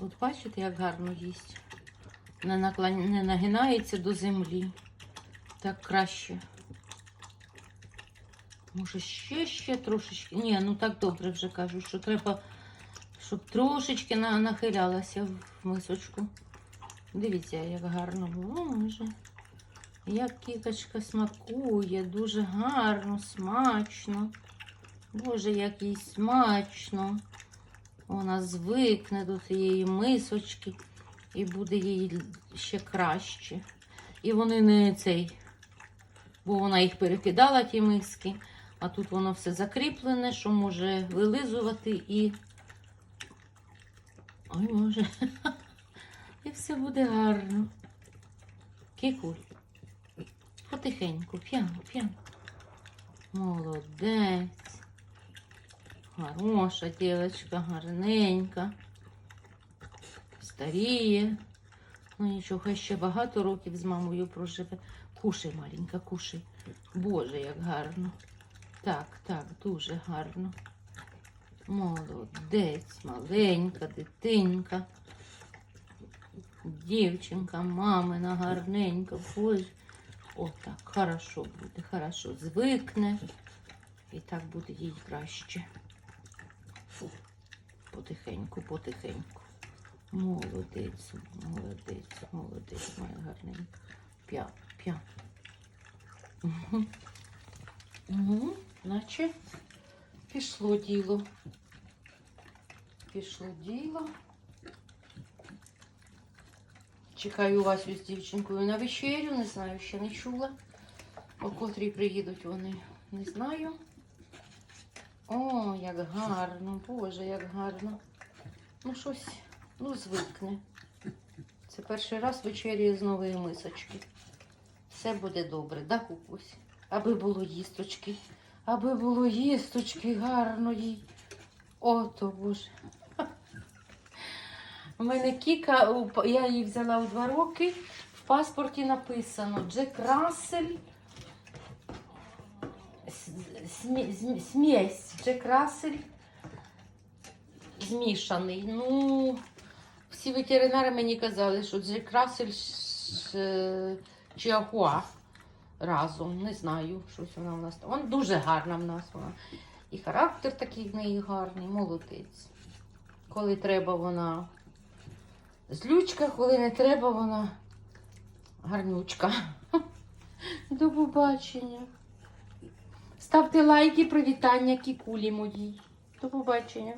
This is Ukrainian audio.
От бачите, як гарно їсть. Не, наклон... не нагинається до землі. Так краще. Може, ще ще трошечки. Ні, ну так добре вже кажу, що треба, щоб трошечки на... нахилялася в мисочку. Дивіться, як гарно було, може. Як кіточка смакує, дуже гарно, смачно. Боже, як їй смачно. Вона звикне до цієї мисочки і буде їй ще краще. І вони не цей, бо вона їх перекидала, ті миски, а тут воно все закріплене, що може вилизувати і. Ой, може. І все буде гарно. Кікуль. Потихеньку, п'яно, п'яно. Молодець. Хороша дівчинка, гарненька. Старіє. Ну нічого, хай ще багато років з мамою проживе. Кушай, маленька, кушай. Боже, як гарно. Так, так, дуже гарно. Молодець, маленька дитинка. Дівчинка, мамина, гарненька. Боже. О, так, хорошо буде, хорошо. Звикне. І так буде їй краще. Потихеньку, потихеньку. Молодець, молодець, молодець, моя гарненька. П'я, п'я. Угу. Угу. Наче пішло діло. Пішло діло. Чекаю вас з дівчинкою на вечерю, не знаю, ще не чула. О котрій приїдуть вони, не знаю. О, як гарно, Боже, як гарно. Ну, щось, ну, звикне. Це перший раз вечеряє з нової мисочки. Все буде добре, да, кукусь? Аби було їсточки. Аби було їсточки гарно їй. Ото, Боже. У мене Кіка, я її взяла у два роки. В паспорті написано Джек Рассель. Смесь Джек Рассель змішаний. Ну, всі ветеринари мені казали, що Джек Рассель з Чіахуа разом. Не знаю, щось вона в нас. Вона дуже гарна в нас. Вона. І характер такий в неї гарний, молодець. Коли треба, вона злючка, коли не треба, вона гарнючка. До побачення. Ставте лайки, привітання кікулі моїй. До побачення.